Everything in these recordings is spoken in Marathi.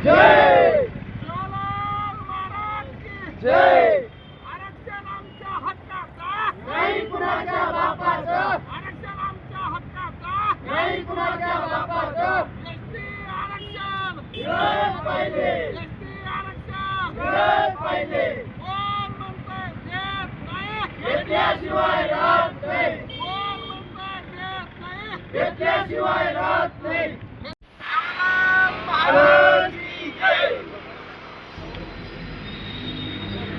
जय जय आरक्षण आमच्या हक्काचा नाही कुणाच्या बापाचं आरक्षण आमच्या हक्काचा नाही कुणाच्या बापाचं एसटी आरक्षण मिळालं पाहिजे एसटी आरक्षण पाहिजे कोण म्हणतंय देत नाही घेतल्याशिवाय राहत नाही कोण म्हणतंय देत नाही घेतल्याशिवाय राहत नाही शिवलाल महाराज महाराज की जय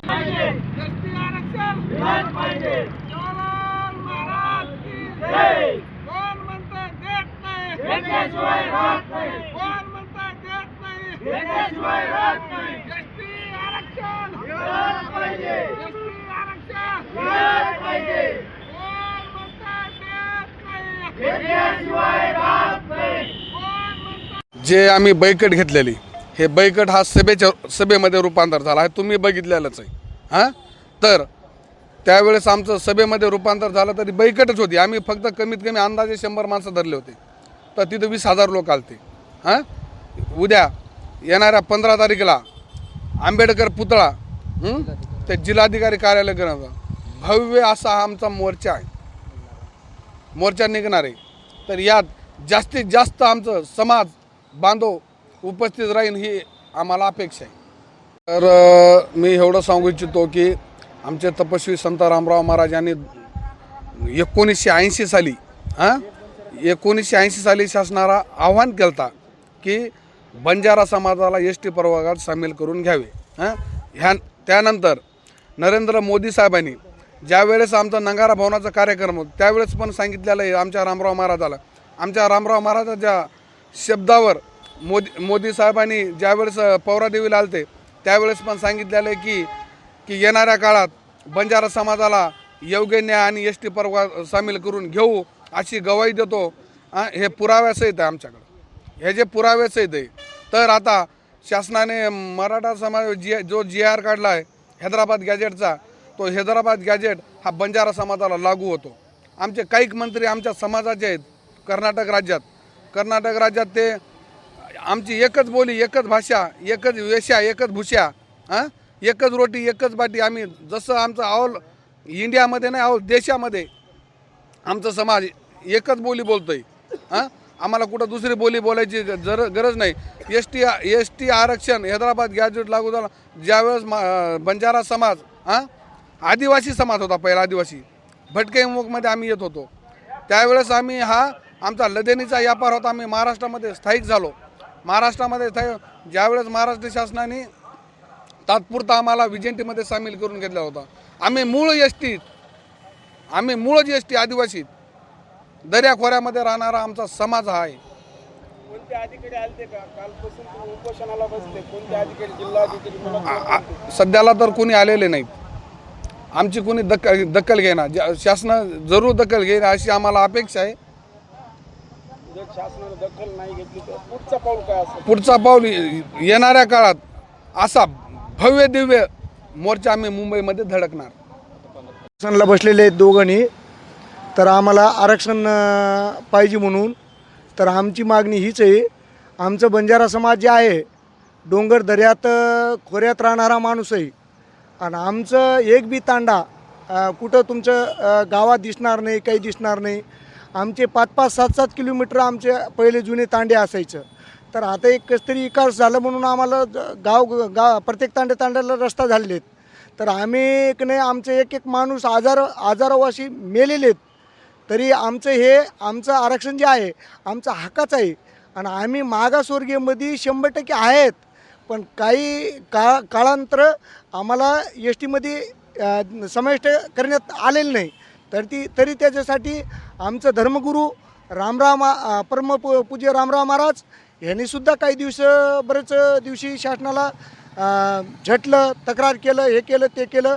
पाहिजे एसटी आरक्षण मिळालं पाहिजे शिवलाल महाराज की जय कोण म्हणतंय देत नाही राहत नाही. कोण म्हणतंय देत नाही. राहत नाही. एसटी आरक्षण. मिळालं पाहिजे. एसटी आरक्षण. मिळालं पाहिजे. कोण म्हणतंय देत नाही. घेतल्याशिवाय राहत नाही. कोण म्हणतंय जे आम्ही बैकट घेतलेली हे बैकट हा सभेच्या सभेमध्ये रूपांतर झाला. आहे तुम्ही बघितलेलंच आहे. हां? तर त्यावेळेस आमचं सभेमध्ये रूपांतर झालं तरी बैकटच होती. आम्ही फक्त कमीत कमी अंदाजे शंभर माणसं धरले होते. तर तिथं वीस हजार लोक आलते. हां? उद्या येणाऱ्या पंधरा तारखेला आंबेडकर पुतळा ते जिल्हाधिकारी कार्यालय करणार भव्य असा हा आमचा मोर्चा आहे. मोर्चा निघणार आहे. तर यात जास्तीत जास्त आमचं समाज बांधव उपस्थित राहीन ही आम्हाला अपेक्षा आहे. तर मी एवढं सांगू इच्छितो की आमचे तपस्वी संत रामराव महाराज यांनी एकोणीसशे ऐंशी साली हां? एकोणीसशे ऐंशी साली शासनाला आव्हान केलता की बंजारा समाजाला एस टी प्रवर्गात सामील करून घ्यावे. हां? ह्या त्यानंतर नरेंद्र मोदी साहेबांनी ज्यावेळेस आमचा नंगारा भवनाचा कार्यक्रम होता त्यावेळेस पण सांगितलेलं आहे आमच्या रामराव महाराजाला. आमच्या रामराव महाराजाच्या शब्दावर मोदी मोदी साहेबांनी ज्यावेळेस पौरादेवीला आलते त्यावेळेस पण सांगितलेलं आहे की की येणाऱ्या काळात बंजारा समाजाला योग्य न्याय आणि एस टी प्रवर्गात सामील करून घेऊ. अशी गवाही देतो. हे पुराव्यासहित आहे आमच्याकडं. हे जे पुराव्यासहित आहे तर आता शासनाने मराठा समाज जी जो जी आर काढला आहे हैदराबाद गॅजेटचा तो हैदराबाद गॅजेट हा बंजारा समाजाला लागू होतो. आमचे काही मंत्री आमच्या समाजाचे आहेत कर्नाटक राज्यात. कर्नाटक राज्यात ते आमची एकच बोली एकच भाषा एकच वेशा एकच भूषा हां एकच रोटी एकच बाटी. आम्ही जसं आमचं अवल इंडियामध्ये नाही अवल देशामध्ये आमचा समाज एकच बोली बोलतोय. हां? आम्हाला कुठं दुसरी बोली बोलायची जर गरज नाही. एस टी एस टी आरक्षण हैदराबाद गॅजेट लागू झाला. ज्यावेळेस मा बंजारा समाज हां? आदिवासी समाज होता पहिला आदिवासी. भटके मुखमध्ये आम्ही येत होतो. त्यावेळेस आम्ही हा आमचा लदेनीचा व्यापार होता. आम्ही महाराष्ट्रामध्ये स्थायिक झालो. महाराष्ट्रामध्ये स्थायिक ज्यावेळेस महाराष्ट्र शासनाने तात्पुरता आम्हाला विजेंटीमध्ये सामील करून घेतला होता. आम्ही मूळ एस टीत आम्ही मूळच एस टी आदिवासीत. दर्याखोऱ्यामध्ये राहणारा आमचा समाज हा आहे. कोणते अधिकारी आलते का? कालपासून तुम्ही उपोषणाला बसले. कोणते अधिकारी? जिल्हाधिकारी मला आ- आ- सध्याला तर कोणी आलेले नाहीत. आमची कोणी दखल दखल घेणार ज्या- शासन जरूर दखल घेईल अशी आम्हाला अपेक्षा आहे. जर शासनाने दखल नाही घेतली तर पुढचा पाऊल काय असेल? पुढचा पाऊल ये- येणाऱ्या काळात असा भव्य दिव्य मोर्चा आम्ही मुंबईमध्ये धडकणार. आरक्षणला बसलेले दोघांनी. तर आम्हाला आरक्षण पाहिजे म्हणून. तर आमची मागणी हीच आहे. आमचं बंजारा समाज जे आहे डोंगर दऱ्यात खोऱ्यात राहणारा माणूस आहे. आणि आमचं एक बी तांडा कुठं तुमचं गावात दिसणार नाही काही दिसणार नाही. आमचे पाच पाच सात सात किलोमीटर आमचे पहिले जुने तांडे असायचं. तर आता एक कसतरी विकास झालं म्हणून आम्हाला गाव गाव प्रत्येक तांडे तांड्याला रस्ता झालेले आहेत. तर आम्ही एक नाही आमचे एक एक माणूस आजार आजारावाशी मेलेले आहेत. तरी आमचं हे आमचं आरक्षण जे आहे आमचा हक्काच आहे. आणि आम्ही मागासवर्गीयमध्ये शंभर टक्के आहेत. पण काही का काळांतर आम्हाला एस टीमध्ये समाविष्ट करण्यात आलेलं नाही. तर ती तरी त्याच्यासाठी आमचं धर्मगुरू रामराव परम पूज्य रामराव महाराज यांनीसुद्धा काही दिवस बरेच दिवशी शासनाला झटलं तक्रार केलं हे केलं ते केलं.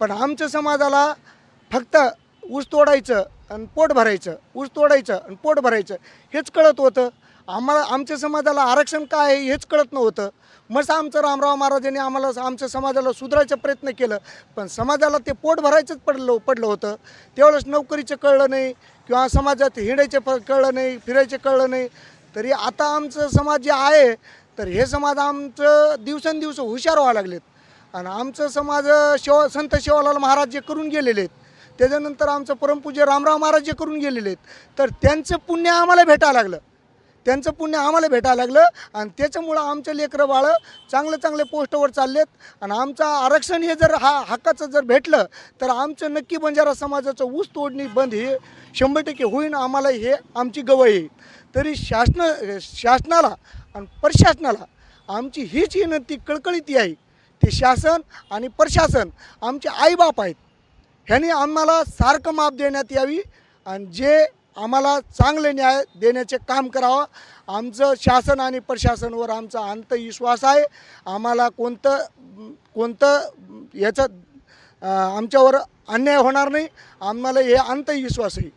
पण आमच्या समाजाला फक्त ऊस तोडायचं आणि पोट भरायचं ऊस तोडायचं आणि पोट भरायचं हेच कळत होतं. आम्हाला आमच्या समाजाला आरक्षण काय आहे हेच कळत नव्हतं. मस्त आमचं रामराव महाराजांनी आम्हाला आमच्या समाजाला सुधारायचा प्रयत्न केलं. पण समाजाला ते पोट भरायचंच पडलं पडलं होतं. त्यावेळेस नोकरीचं कळलं नाही किंवा समाजात हिंडायचं प कळलं नाही फिरायचं कळलं नाही. तरी आता आमचं समाज जे आहे तर हे समाज आमचं दिवसेंदिवस हुशार व्हावं लागलेत. आणि आमचं समाज शेव संत शेवालाल महाराज जे करून गेलेले आहेत त्याच्यानंतर आमचं परमपूज्य रामराव महाराज जे करून गेलेले आहेत तर त्यांचं पुण्य आम्हाला भेटायला लागलं. त्यांचं पुण्य आम्हाला भेटायला लागलं आणि त्याच्यामुळं आमचं लेकरं बाळं चांगले चांगले पोस्टवर चाललेत आणि आमचं आरक्षण हे जर हा हक्काचं जर भेटलं तर आमचं नक्की बंजारा समाजाचं ऊस तोडणी बंद हे शंभर टक्के होईन आम्हाला हे आमची गवई. आहे तरी शासन शासनाला आणि प्रशासनाला आमची हीच विनंती कळकळीती आहे. ते शासन आणि प्रशासन आमचे आईबाप आहेत. ह्याने आम्हाला सारखं माप देण्यात यावी आणि जे आम्हाला चांगले न्याय देण्याचे काम करावं. आमचं शासन आणि प्रशासनवर आमचा अंतविश्वास आहे. आम्हाला कोणतं कोणतं याचं आमच्यावर अन्याय होणार नाही. आम्हाला हे अंतविश्वास आहे